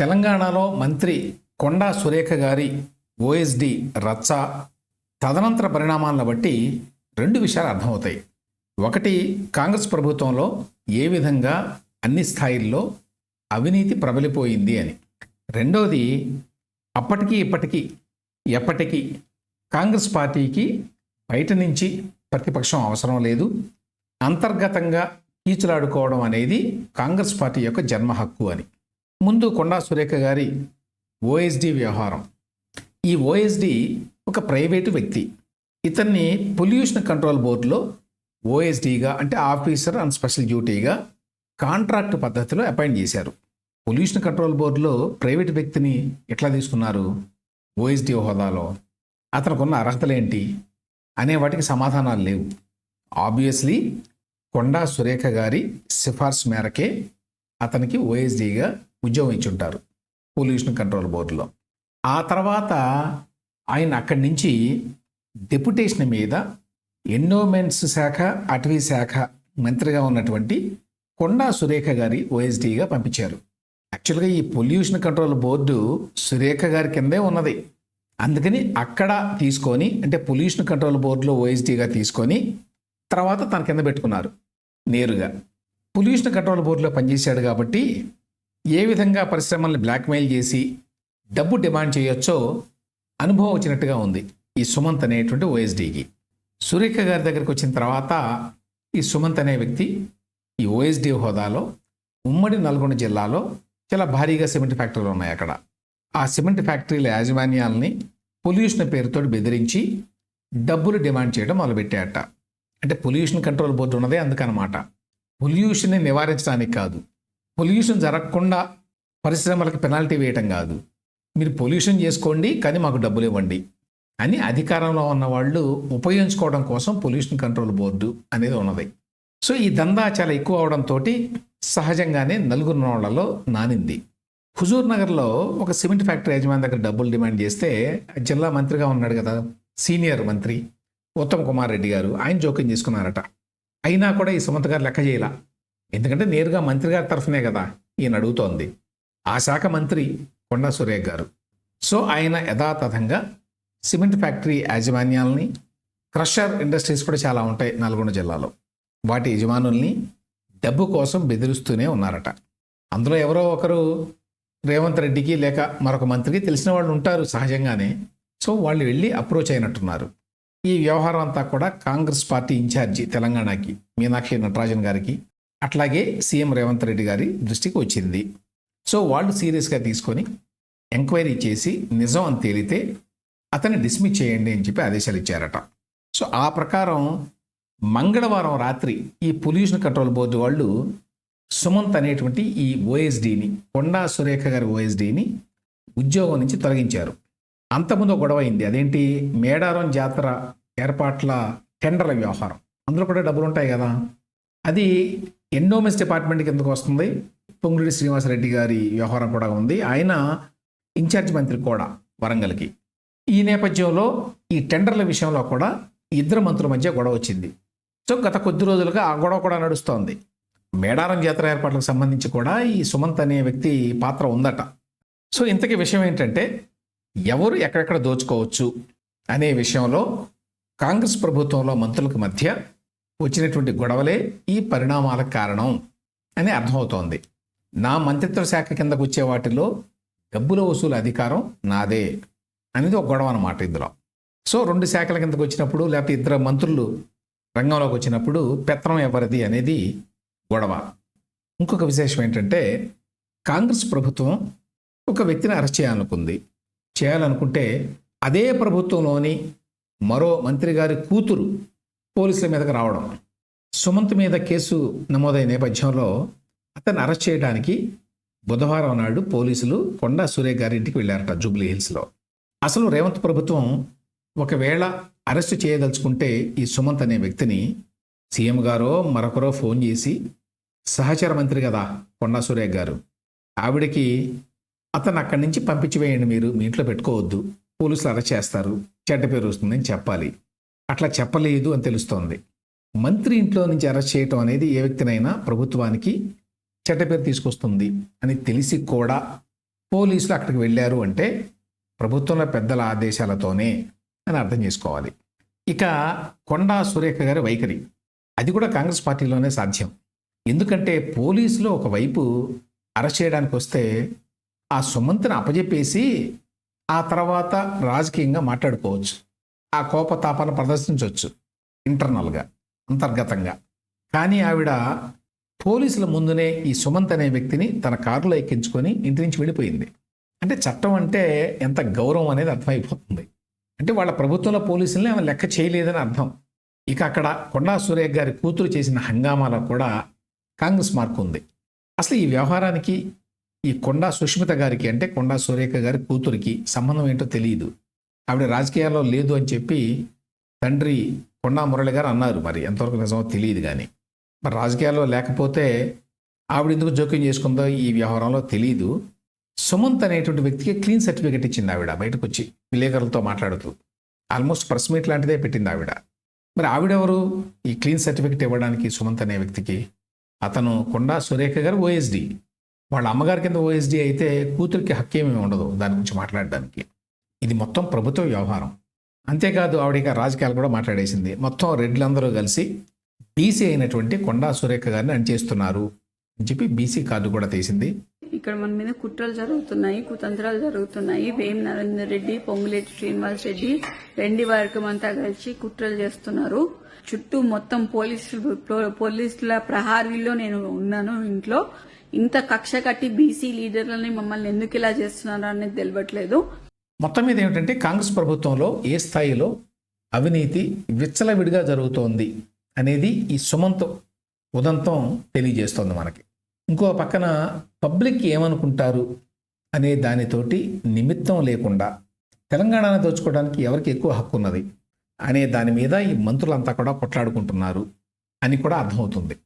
తెలంగాణలో మంత్రి కొండా సురేఖ గారి ఓఎస్డి రచ్చ తదనంతర పరిణామాలను బట్టి రెండు విషయాలు అర్థమవుతాయి. ఒకటి కాంగ్రెస్ ప్రభుత్వంలో ఏ విధంగా అన్ని స్థాయిల్లో అవినీతి ప్రబలిపోయింది అని. రెండోది అప్పటికి ఇప్పటికీ ఎప్పటికీ కాంగ్రెస్ పార్టీకి బయట నుంచి ప్రతిపక్షం అవసరం లేదు. అంతర్గతంగా కీచులాడుకోవడం అనేది కాంగ్రెస్ పార్టీ యొక్క జన్మ హక్కు అని. ముందు కొండా సురేఖ గారి ఓఎస్డి వ్యవహారం. ఈ ఓఎస్డి ఒక ప్రైవేటు వ్యక్తి. ఇతన్ని పొల్యూషన్ కంట్రోల్ బోర్డులో ఓఎస్డీగా అంటే ఆఫీసర్ అండ్ స్పెషల్ డ్యూటీగా కాంట్రాక్ట్ పద్ధతిలో అపాయింట్ చేశారు. పొల్యూషన్ కంట్రోల్ బోర్డులో ప్రైవేట్ వ్యక్తిని ఎట్లా తీసుకున్నారు? ఓఎస్డి హోదాలో అతనికి ఉన్న అర్హతలేంటి? అనే వాటికి సమాధానాలు లేవు. ఆబ్వియస్లీ కొండా సురేఖ గారి సిఫార్సు మేరకే అతనికి ఓఎస్డీగా ఉద్యోగం ఇచ్చుంటారు పొల్యూషన్ కంట్రోల్ బోర్డులో. ఆ తర్వాత ఆయన అక్కడి నుంచి డెప్యుటేషన్ మీద ఎండోమెంట్స్ శాఖ అటవీ శాఖ మంత్రిగా ఉన్నటువంటి కొండా సురేఖ గారి ఓఎస్డీగా పంపించారు. యాక్చువల్గా ఈ పొల్యూషన్ కంట్రోల్ బోర్డు సురేఖ గారి కిందే ఉన్నది. అందుకని అక్కడ తీసుకొని అంటే పొల్యూషన్ కంట్రోల్ బోర్డులో ఓఎస్డీగా తీసుకొని తర్వాత తన కింద పెట్టుకున్నారు నేరుగా. పొల్యూషన్ కంట్రోల్ బోర్డులో పనిచేశాడు కాబట్టి ఏ విధంగా పరిశ్రమల్ని బ్లాక్మెయిల్ చేసి డబ్బు డిమాండ్ చేయొచ్చో అనుభవం వచ్చినట్టుగా ఉంది ఈ సుమంత్ అనేటువంటి ఓఎస్డీకి సురేఖ గారి దగ్గరికి వచ్చిన తర్వాత ఈ సుమంత్ అనే వ్యక్తి ఈ ఓఎస్డీ హోదాలో ఉమ్మడి నల్గొండ జిల్లాలో చాలా భారీగా సిమెంట్ ఫ్యాక్టరీలు ఉన్నాయి అక్కడ. ఆ సిమెంట్ ఫ్యాక్టరీల యాజమాన్యాల్ని పొల్యూషన్ పేరుతో బెదిరించి డబ్బులు డిమాండ్ చేయడం మొదలుపెట్టాట అంటే పొల్యూషన్ కంట్రోల్ బోర్డు ఉన్నదే అందుకనమాట. పొల్యూషన్ని నివారించడానికి కాదు పొల్యూషన్ జరగకుండా పరిశ్రమలకు పెనాల్టీ వేయటం కాదు. మీరు పొల్యూషన్ చేసుకోండి కానీ మాకు డబ్బులు ఇవ్వండి అని అధికారంలో ఉన్న వాళ్ళు ఉపయోగించుకోవడం కోసం పొల్యూషన్ కంట్రోల్ బోర్డు అనేది ఉన్నది. సో ఈ దందా చాలా ఎక్కువ అవడంతో సహజంగానే నలుగురు వాళ్ళలో నానింది. హుజూర్ నగర్లో ఒక సిమెంట్ ఫ్యాక్టరీ యజమాని దగ్గర డబ్బులు డిమాండ్ చేస్తే జిల్లా మంత్రిగా ఉన్నాడు కదా సీనియర్ మంత్రి ఉత్తమ్ కుమార్ రెడ్డి గారు. ఆయన జోక్యం చేసుకున్నారట. అయినా కూడా ఈ సుమంత్ గారు లెక్క చేయాల. ఎందుకంటే నేరుగా మంత్రి గారి తరఫునే కదా ఈయన అడుగుతోంది. ఆ శాఖ మంత్రి కొండా సురేఖ్ గారు. సో ఆయన యథాతథంగా సిమెంట్ ఫ్యాక్టరీ యాజమాన్యాలని క్రషర్ ఇండస్ట్రీస్ కూడా చాలా ఉంటాయి నల్గొండ జిల్లాలో. వాటి యజమానుల్ని డబ్బు కోసం బెదిరిస్తూనే ఉన్నారట. అందులో ఎవరో ఒకరు రేవంత్ రెడ్డికి లేక మరొక మంత్రికి తెలిసిన వాళ్ళు ఉంటారు సహజంగానే. సో వాళ్ళు వెళ్ళి అప్రోచ్ అయినట్టున్నారు. ఈ వ్యవహారం అంతా కూడా కాంగ్రెస్ పార్టీ ఇన్ఛార్జి తెలంగాణకి మీనాక్షి నటరాజన్ గారికి అట్లాగే సీఎం రేవంత్ రెడ్డి గారి దృష్టికి వచ్చింది. సో వాళ్ళు సీరియస్గా తీసుకొని ఎంక్వైరీ చేసి నిజం అని తేలితే అతన్ని డిస్మిస్ చేయండి అని చెప్పి ఆదేశాలు ఇచ్చారట. సో ఆ ప్రకారం మంగళవారం రాత్రి ఈ పొల్యూషన్ కంట్రోల్ బోర్డు వాళ్ళు సుమంత్ అనేటువంటి ఈ ఓఎస్డీని కొండా సురేఖ గారి ఓఎస్డీని ఉద్యోగం నుంచి తొలగించారు. అంతకుముందు గొడవ అయింది. అదేంటి? మేడారం జాతర ఏర్పాట్ల టెండర్ల వ్యవహారం. అందులో కూడా డబ్బులు ఉంటాయి కదా. అది ఎండోమెన్స్ డిపార్ట్మెంట్ కిందకు వస్తుంది? పొంగుడి శ్రీనివాసరెడ్డి గారి వ్యవహారం కూడా ఉంది. ఆయన ఇన్ఛార్జ్ మంత్రి కూడా వరంగల్కి. ఈ నేపథ్యంలో ఈ టెండర్ల విషయంలో కూడా ఇద్దరు మంత్రుల మధ్య గొడవ వచ్చింది. సో గత కొద్ది రోజులుగా ఆ గొడవ కూడా నడుస్తోంది. మేడారం జాతర ఏర్పాట్లకు సంబంధించి కూడా ఈ సుమంత్ అనే వ్యక్తి పాత్ర ఉందట. సో ఇంతకీ విషయం ఏంటంటే ఎవరు ఎక్కడెక్కడ దోచుకోవచ్చు అనే విషయంలో కాంగ్రెస్ ప్రభుత్వంలో మంత్రులకు మధ్య వచ్చినటువంటి గొడవలే ఈ పరిణామాలకు కారణం అని అర్థమవుతోంది. నా మంత్రిత్వ శాఖ కిందకు వచ్చే వాటిలో డబ్బుల వసూలు అధికారం నాదే అనేది ఒక గొడవ అనమాట ఇందులో. సో రెండు శాఖల కిందకు వచ్చినప్పుడు లేకపోతే ఇద్దరు మంత్రులు రంగంలోకి వచ్చినప్పుడు పెత్తనం ఎవరిది అనేది గొడవ. ఇంకొక విశేషం ఏంటంటే కాంగ్రెస్ ప్రభుత్వం ఒక వ్యక్తిని అరెస్ట్ చేయాలనుకుంది. చేయాలనుకుంటే అదే ప్రభుత్వంలోని మరో మంత్రి గారి కూతురు పోలీసుల మీదకి రావడం. సుమంత్ మీద కేసు నమోదైన నేపథ్యంలో అతన్ని అరెస్ట్ చేయడానికి బుధవారం నాడు పోలీసులు కొండా సూర్య గారి ఇంటికి వెళ్ళారట జూబ్లీ హిల్స్లో. అసలు రేవంత్ ప్రభుత్వం ఒకవేళ అరెస్ట్ చేయదలుచుకుంటే ఈ సుమంత్ అనే వ్యక్తిని సీఎం గారో మరొకరో ఫోన్ చేసి సహచర మంత్రి కదా కొండా సూర్య గారు. ఆవిడకి అతను అక్కడి నుంచి పంపించివేయండి మీరు మీ ఇంట్లో పెట్టుకోవద్దు పోలీసులు అరెస్ట్ చేస్తారు చెడ్డ పేరు వస్తుందని చెప్పాలి. అట్లా చెప్పలేదు అని తెలుస్తోంది. మంత్రి ఇంట్లో నుంచి అరెస్ట్ చేయటం అనేది ఏ వ్యక్తినైనా ప్రభుత్వానికి చెడ్డ తీసుకొస్తుంది అని తెలిసి కూడా పోలీసులు అక్కడికి వెళ్ళారు అంటే ప్రభుత్వంలో పెద్దల ఆదేశాలతోనే అని అర్థం చేసుకోవాలి. ఇక కొండా సురేఖ గారి వైఖరి. అది కూడా కాంగ్రెస్ పార్టీలోనే సాధ్యం. ఎందుకంటే పోలీసులు ఒకవైపు అరెస్ట్ చేయడానికి వస్తే ఆ సుమంత్ని అప్పజెప్పేసి ఆ తర్వాత రాజకీయంగా మాట్లాడుకోవచ్చు. ఆ కోపతాపాన్ని ప్రదర్శించవచ్చు ఇంటర్నల్గా అంతర్గతంగా. కానీ ఆవిడ పోలీసుల ముందునే ఈ సుమంత్ అనే వ్యక్తిని తన కారులో ఎక్కించుకొని ఇంటి నుంచి వెళ్ళిపోయింది. అంటే చట్టం అంటే ఎంత గౌరవం అనేది అర్థమైపోతుంది. అంటే వాళ్ళ ప్రభుత్వంలో పోలీసుల్ని ఆమె లెక్క చేయలేదని అర్థం. ఇక అక్కడ కొండా సురేఖ్ గారి కూతురు చేసిన హంగామాలో కూడా కాంగ్రెస్ మార్కు ఉంది. అసలు ఈ వ్యవహారానికి ఈ కొండా సుష్మిత గారికి అంటే కొండా సురేఖ గారి కూతురికి సంబంధం ఏంటో తెలియదు ఆవిడ రాజకీయాల్లో లేదు అని చెప్పి తండ్రి కొండా మురళి గారు అన్నారు. మరి ఎంతవరకు నిజమో తెలియదు కానీ. మరి రాజకీయాల్లో లేకపోతే ఆవిడ ఎందుకు జోక్యం చేసుకుందో ఈ వ్యవహారంలో తెలియదు సుమంత్ అనేటువంటి వ్యక్తికి క్లీన్ సర్టిఫికెట్ ఇచ్చింది ఆవిడ బయటకు వచ్చి విలేకరులతో మాట్లాడుతూ. ఆల్మోస్ట్ ప్రెస్ మీట్ లాంటిదే పెట్టింది ఆవిడ. మరి ఆవిడెవరు? ఈ క్లీన్ సర్టిఫికెట్ ఇవ్వడానికి సుమంత్ అనే వ్యక్తికి. అతను కొండా సురేఖ గారు ఓఎస్డి వాళ్ళ అమ్మగారి కింద ఓఎస్డి అయితే కూతురికి హక్కు ఏమీ ఉండదు దాని గురించి మాట్లాడడానికి. ఇది మొత్తం ప్రభుత్వ వ్యవహారం. అంతేకాదు ఆవిడ ఇక రాజకీయాలు కూడా మాట్లాడేసింది. మొత్తం రెడ్లందరూ కలిసి బీసీ అయినటువంటి కొండా సురేఖ గారిని అణచేస్తున్నారు అని చెప్పి బీసీ కార్డు కూడా తీసింది. ఇక్కడ మన మీద కుట్రలు జరుగుతున్నాయి కుతంత్రాలు జరుగుతున్నాయి. వేం నరేందర్ రెడ్డి పొంగులేటి శ్రీనివాస్ రెడ్డి రెండి వర్గం అంతా కలిసి కుట్రలు చేస్తున్నారు. చుట్టూ మొత్తం పోలీసులు పోలీసుల ప్రహారీలో నేను ఉన్నాను ఇంట్లో. ఇంత కక్ష కట్టి బీసీ లీడర్లని మమ్మల్ని ఎందుకు ఇలా చేస్తున్నారు అనేది తెలియట్లేదు మొత్తం మీద ఏమిటంటే కాంగ్రెస్ ప్రభుత్వంలో ఏ స్థాయిలో అవినీతి విచ్చలవిడిగా జరుగుతోంది అనేది ఈ సుమంత్ ఉదంతం తెలియజేస్తోంది మనకి. ఇంకో పక్కన పబ్లిక్ ఏమనుకుంటారు అనే దానితోటి నిమిత్తం లేకుండా తెలంగాణను దోచుకోవడానికి ఎవరికి ఎక్కువ హక్కు ఉన్నది అనే దాని మీద ఈ మంత్రులంతా కూడా కొట్లాడుకుంటున్నారు అని కూడా అర్థమవుతుంది.